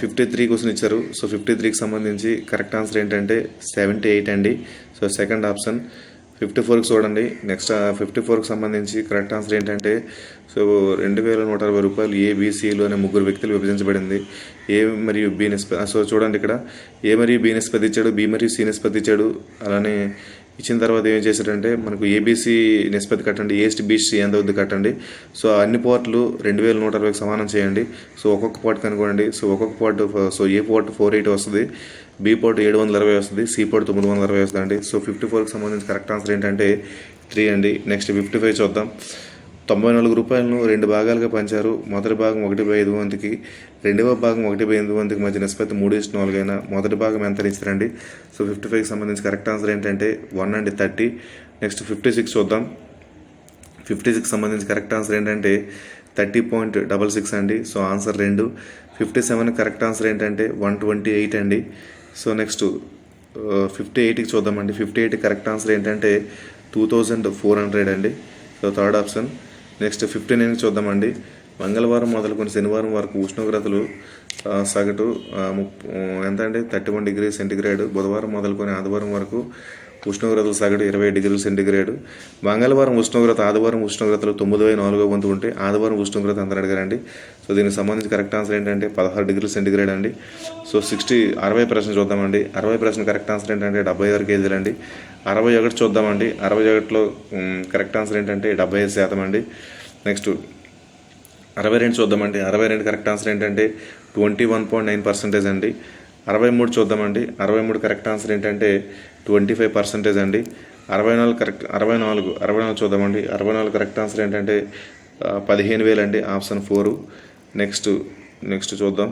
ఫిఫ్టీ త్రీ క్వశ్చన్ ఇచ్చారు. సో ఫిఫ్టీ త్రీకి సంబంధించి కరెక్ట్ ఆన్సర్ ఏంటంటే సెవెంటీ ఎయిట్ అండి. సో సెకండ్ ఆప్షన్ ఫిఫ్టీ ఫోర్కి చూడండి. నెక్స్ట్ ఫిఫ్టీ ఫోర్కి సంబంధించి కరెక్ట్ ఆన్సర్ ఏంటంటే సో రెండు వేల నూట అరవై రూపాయలు ఏ బీసీలు అనే ముగ్గురు వ్యక్తులు విభజించబడింది. ఏ మరియు బి నిష్పత్తి సో చూడండి ఇక్కడ. ఏ మరియు బి నిష్పత్తి ఇచ్చాడు బి మరియు సి నిష్పత్తి ఇచ్చాడు. అలానే ఇచ్చిన తర్వాత ఏం చేశారంటే మనకు ఏబీసీ నిష్పత్తి కట్టండి ఏస్ట్ బీసీ ఎంత వద్దు కట్టండి. సో అన్ని పోర్టులు రెండు వేల నూట అరవైకి సమానం చేయండి. సో ఒక్కొక్క పోర్ట్ కనుక్కోండి సో ఒక్కొక్క port so A port four eight వస్తుంది బి పోర్ట్ ఏడు వందల అరవై వస్తుంది సి పోర్ట్ తొమ్మిది వందల అరవై వస్తుంది అండి సో ఫిఫ్టీ ఫోర్కి సంబంధించి కరెక్ట్ ఆన్సర్ ఏంటంటే త్రీ అండి. నెక్స్ట్ ఫిఫ్టీ ఫైవ్ చూద్దాం. తొంభై నాలుగు రూపాయలను రెండు భాగాలుగా పంచారు. మొదటి భాగం ఒకటి బై ఐదు వందకి రెండవ భాగం ఒకటి బై ఎనిమిది మందికి మధ్య నిష్పత్తి మూడు ఇష్ట నాలుగైనా. అయినా మొదటి భాగం ఎంత ఇచ్చారండి సో ఫిఫ్టీ ఫైవ్కి సంబంధించి కరెక్ట్ ఆన్సర్ ఏంటంటే వన్ అండి థర్టీ నెక్స్ట్ ఫిఫ్టీ సిక్స్ చూద్దాం. ఫిఫ్టీ సిక్స్ సంబంధించి కరెక్ట్ ఆన్సర్ ఏంటంటే థర్టీ పాయింట్ డబల్ సిక్స్ అండి. సో ఆన్సర్ రెండు. ఫిఫ్టీ సెవెన్ కరెక్ట్ ఆన్సర్ ఏంటంటే వన్ ట్వంటీ ఎయిట్ అండి. సో నెక్స్ట్ ఫిఫ్టీ ఎయిట్కి చూద్దామండి. ఫిఫ్టీ ఎయిట్ కరెక్ట్ ఆన్సర్ ఏంటంటే టూ థౌజండ్ ఫోర్ హండ్రెడ్ అండి. So third option next fifteen nine చూద్దామండి. మంగళవారం మొదలుకొని శనివారం వరకు ఉష్ణోగ్రతలు సగటు ముప్- ఎంత అండి థర్టీ వన్ డిగ్రీ సెంటిగ్రేడ్. బుధవారం మొదలుకొని ఆదివారం వరకు ఉష్ణోగ్రతలు సగటు ఇరవై డిగ్రీల సెంటిగ్రేడ్. మంగళవారం ఉష్ణోగ్రత ఆదివారం ఉష్ణోగ్రతలు తొమ్మిది వై నాలుగో వంతు ఉంటే ఆదివారం ఉష్ణోగ్రత అంత అడిగారండి. సో దీనికి సంబంధించి కరెక్ట్ ఆన్సర్ ఏంటంటే పదహారు డిగ్రీల సెంటిగ్రేడ్ అండి. సో సిక్స్టీ అరవై ప్రశ్న చూద్దామండి. అరవై ప్రశ్న కరెక్ట్ ఆన్సర్ ఏంటంటే డెబ్బై ఆరు కేజీలు అండి. అరవై ఒకటి చూద్దామండి. అరవై ఒకటిలో కరెక్ట్ ఆన్సర్ ఏంటంటే డెబ్బై ఐదు శాతం అండి. నెక్స్ట్ అరవై రెండు చూద్దామండి. అరవై రెండు కరెక్ట్ ఆన్సర్ ఏంటంటే twenty one point nine percentage అండి. అరవై మూడు చూద్దామండి. అరవై మూడు కరెక్ట్ ఆన్సర్ ఏంటంటే ట్వంటీ ఫైవ్ పర్సెంటేజ్ అండి. అరవై నాలుగు కరెక్ట్ అరవై నాలుగు అరవై నాలుగు చూద్దామండి. అరవై నాలుగు కరెక్ట్ ఆన్సర్ ఏంటంటే పదిహేను వేలు అండి ఆప్షన్ ఫోరు. నెక్స్ట్ నెక్స్ట్ చూద్దాం.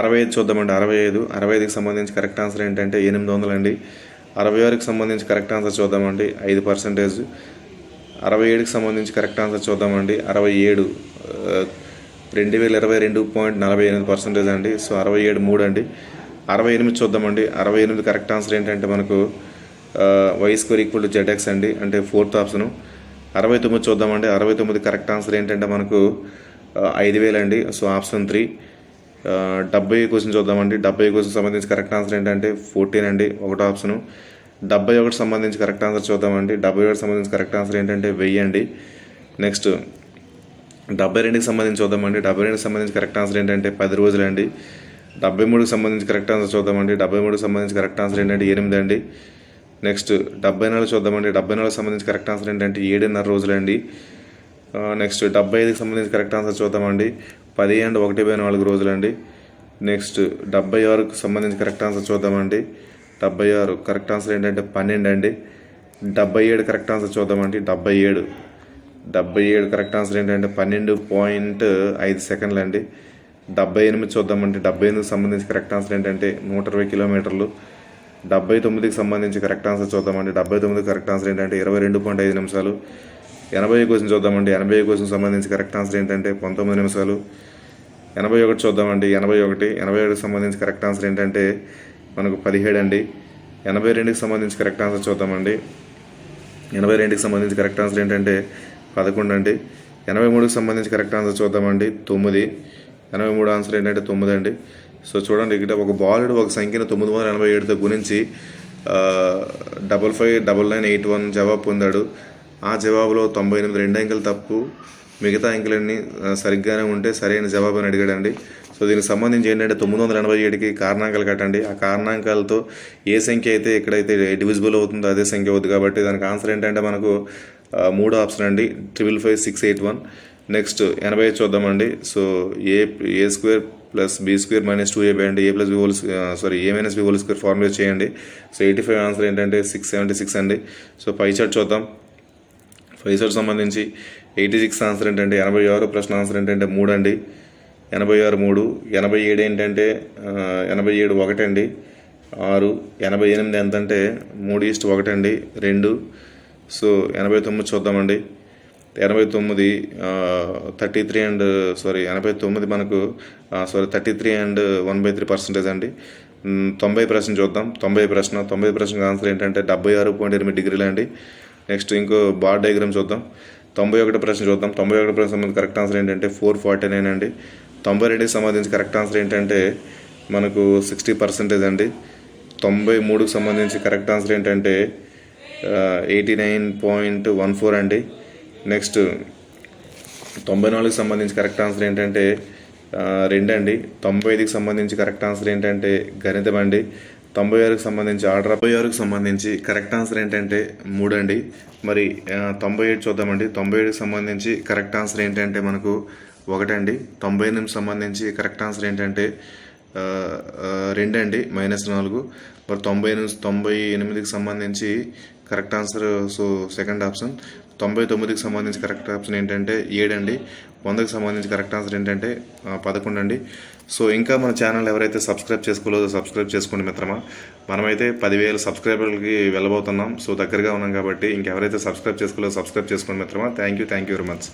అరవై ఐదు చూద్దామండి అరవై ఐదు. అరవై ఐదుకి సంబంధించి కరెక్ట్ ఆన్సర్ ఏంటంటే ఎనిమిది వందలు అండి. అరవై ఆరుకి సంబంధించి కరెక్ట్ ఆన్సర్ చూద్దామండి ఐదు పర్సెంటేజ్ అరవై ఏడుకి సంబంధించి కరెక్ట్ ఆన్సర్ చూద్దామండి అరవై ఏడు రెండు వేల ఇరవై రెండు పాయింట్ నలభై ఎనిమిది పర్సెంటేజ్ అండి. సో అరవై ఏడు మూడు అండి. అరవై ఎనిమిది చూద్దామండి. అరవై ఎనిమిది కరెక్ట్ ఆన్సర్ ఏంటంటే మనకు Y square equal to ZX అండి. అంటే ఫోర్త్ ఆప్షను అరవై తొమ్మిది చూద్దామండి. అరవై తొమ్మిది కరెక్ట్ ఆన్సర్ ఏంటంటే మనకు ఐదు వేలు అండి. సో ఆప్షన్ త్రీ డెబ్బై క్వశ్చన్ చూద్దామండి. డెబ్బై క్వశ్చన్ సంబంధించి కరెక్ట్ ఆన్సర్ ఏంటంటే ఫోర్టీన్ అండి. ఒకటో ఆప్షను డెబ్బై ఒకటి సంబంధించి కరెక్ట్ ఆన్సర్ చూద్దామండి. డెబ్బై ఒకటి సంబంధించి కరెక్ట్ ఆన్సర్ ఏంటంటే వెయ్యి అండి. నెక్స్ట్ డెబ్బై రెండుకి సంబంధించి చూద్దామండి. డెబ్బై రెండుకి సంబంధించి కరెక్ట్ ఆన్సర్ ఏంటంటే పది రోజులు అండి డెబ్బై మూడుకి సంబంధించి కరెక్ట్ ఆన్సర్ చూద్దామండి. డెబ్బై మూడుకి సంబంధించి కరెక్ట్ ఆన్సర్ ఏంటంటే ఎనిమిది అండి. నెక్స్ట్ డెబ్బై నాలుగు చూద్దామండి. డెబ్బై నాలుగు సంబంధించి కరెక్ట్ ఆన్సర్ ఏంటంటే ఏడున్నర రోజులండి. అండి నెక్స్ట్ డెబ్బై ఐదుకి సంబంధించి కరెక్ట్ ఆన్సర్ చూద్దామండి. పది అండ్ ఒకటి బై నాలుగు రోజులండి. నెక్స్ట్ డెబ్బై ఆరుకు సంబంధించి కరెక్ట్ ఆన్సర్ చూద్దామండి. డెబ్బై ఆరు కరెక్ట్ ఆన్సర్ ఏంటంటే పన్నెండు అండి. డెబ్బై ఏడు కరెక్ట్ ఆన్సర్ చూద్దామండి. డెబ్బై ఏడు. డెబ్బై ఏడు కరెక్ట్ ఆన్సర్ ఏంటంటే పన్నెండు పాయింట్ ఐదు సెకండ్లు అండి. డెబ్బై ఎనిమిది చూద్దామంటే డెబ్బై ఎనిమిదికి సంబంధించి కరెక్ట్ ఆన్సర్ ఏంటంటే నూట ఇరవై కిలోమీటర్లు. డెబ్బై తొమ్మిదికి సంబంధించి కరెక్ట్ ఆన్సర్ చూద్దామండి. డెబ్బై తొమ్మిది కరెక్ట్ ఆన్సర్ ఏంటంటే ఇరవై రెండు పాయింట్ ఐదు నిమిషాలు. ఎనభై క్వశ్చన్ చూద్దామండి. ఎనభై క్వశ్చన్ సంబంధించి కరెక్ట్ ఆన్సర్ ఏంటంటే పంతొమ్మిది నిమిషాలు. ఎనభై ఒకటి చూద్దామండి. ఎనభై ఒకటి. ఎనభై ఒకటికి సంబంధించి కరెక్ట్ ఆన్సర్ ఏంటంటే మనకు పదిహేడు అండి. ఎనభై రెండుకి సంబంధించి కరెక్ట్ ఆన్సర్ చూద్దామండి. ఎనభై రెండుకి సంబంధించి కరెక్ట్ ఆన్సర్ ఏంటంటే పదకొండు అండి. ఎనభై మూడుకి సంబంధించి కరెక్ట్ ఆన్సర్ చూద్దామండి. తొమ్మిది. ఎనభై మూడు ఆన్సర్ ఏంటంటే తొమ్మిది అండి. సో చూడండి ఇక్కడ ఒక బాలుడు ఒక సంఖ్యను తొమ్మిది వందల ఎనభై ఏడుతో గుణించి double five double nine eight one జవాబు పొందాడు. ఆ జవాబులో తొంభై ఎనిమిది రెండు అంకెలు తప్పు. మిగతా అంకెలన్నీ సరిగ్గానే ఉంటే సరైన జవాబు అని అడిగాడండి. సో దీనికి సంబంధించి ఏంటంటే తొమ్మిది వందల ఎనభై ఏడుకి కారణాంకాలు కట్టండి. ఆ కారణాంకాలతో ఏ సంఖ్య అయితే ఎక్కడైతే డివిజిబుల్ అవుతుందో అదే సంఖ్య అవుతుంది కాబట్టి దానికి ఆన్సర్ ఏంటంటే మనకు మూడో ఆప్షన్ అండి triple five six eight one next ఎనభై చూద్దామండి. So A A square plus B square minus two A by అండి A plus B whole sorry A minus B whole square formulate చేయండి. సో ఎయిటీ ఫైవ్ ఆన్సర్ ఏంటంటే six seventy six అండి. So pie chart చూద్దాం. Five chart సంబంధించి eighty six answer ఏంటంటే ఎనభై ఆరు ప్రశ్న ఆన్సర్ ఏంటంటే మూడు అండి. ఎనభై ఆరు మూడు ఎనభై ఏడు ఏంటంటే ఎనభై ఏడు ఒకటి అండి ఆరు ఎనభై ఎనిమిది ఎంత అంటే మూడు ఈస్ట్ ఒకటి అండి రెండు సో ఎనభై తొమ్మిది చూద్దామండి. ఎనభై తొమ్మిది థర్టీ త్రీ అండ్ సారీ ఎనభై తొమ్మిది మనకు sorry thirty three and one by three percentage అండి. తొంభై ప్రశ్న చూద్దాం. తొంభై ప్రశ్న తొంభై ప్రశ్నకు ఆన్సర్ ఏంటంటే డెబ్బై ఆరు పాయింట్ ఎనిమిది డిగ్రీలు అండి. నెక్స్ట్ ఇంకో బార్ డయాగ్రామ్ చూద్దాం. తొంభై ఒకటి ప్రశ్న చూద్దాం. తొంభై ఒకటి ప్రశ్న సంబంధించి కరెక్ట్ ఆన్సర్ ఏంటంటే ఫోర్ ఫార్టీ నైన్ అండి. తొంభై రెండుకి సంబంధించి కరెక్ట్ ఆన్సర్ ఏంటంటే మనకు సిక్స్టీ పర్సెంటేజ్ అండి. తొంభై మూడుకి సంబంధించి కరెక్ట్ ఆన్సర్ ఏంటంటే eighty nine point one four అండి. నెక్స్ట్ తొంభై నాలుగుకి సంబంధించి కరెక్ట్ ఆన్సర్ ఏంటంటే రెండండి. రెండు అండి తొంభై ఐదుకి సంబంధించి కరెక్ట్ ఆన్సర్ ఏంటంటే గణితం అండి. తొంభై ఆరుకి సంబంధించి ఆర్డర్ తొంభై ఆరుకు సంబంధించి కరెక్ట్ ఆన్సర్ ఏంటంటే మూడు అండి మరి తొంభై ఏడు చూద్దామండి. తొంభై ఏడుకి సంబంధించి కరెక్ట్ ఆన్సర్ ఏంటంటే మనకు ఒకటండి. తొంభై ఎనిమిది సంబంధించి కరెక్ట్ ఆన్సర్ ఏంటంటే రెండండి రెండు అండి మైనస్ నాలుగు. మరి తొంభై ఎనిమిది తొంభై ఎనిమిదికి సంబంధించి correct answer so second option. తొంభై తొమ్మిదికి సంబంధించి కరెక్ట్ ఆప్షన్ ఏంటంటే ఏడండి. వందకి సంబంధించి కరెక్ట్ ఆన్సర్ ఏంటంటే పదకొండు అండి సో ఇంకా మన ఛానల్ ఎవరైతే సబ్స్క్రైబ్ చేసుకోలేదో సబ్స్క్రైబ్ చేసుకోండి మిత్రమా. మనమైతే పదివేల సబ్స్క్రైబర్లకి వెళ్ళబోతున్నాం. సో దగ్గరగా ఉన్నాం కాబట్టి ఇంకెవరైతే సబ్స్క్రైబ్ చేసుకోలేదో సబ్స్క్రైబ్ చేసుకోండి మిత్రమా. Thank you thank you very much.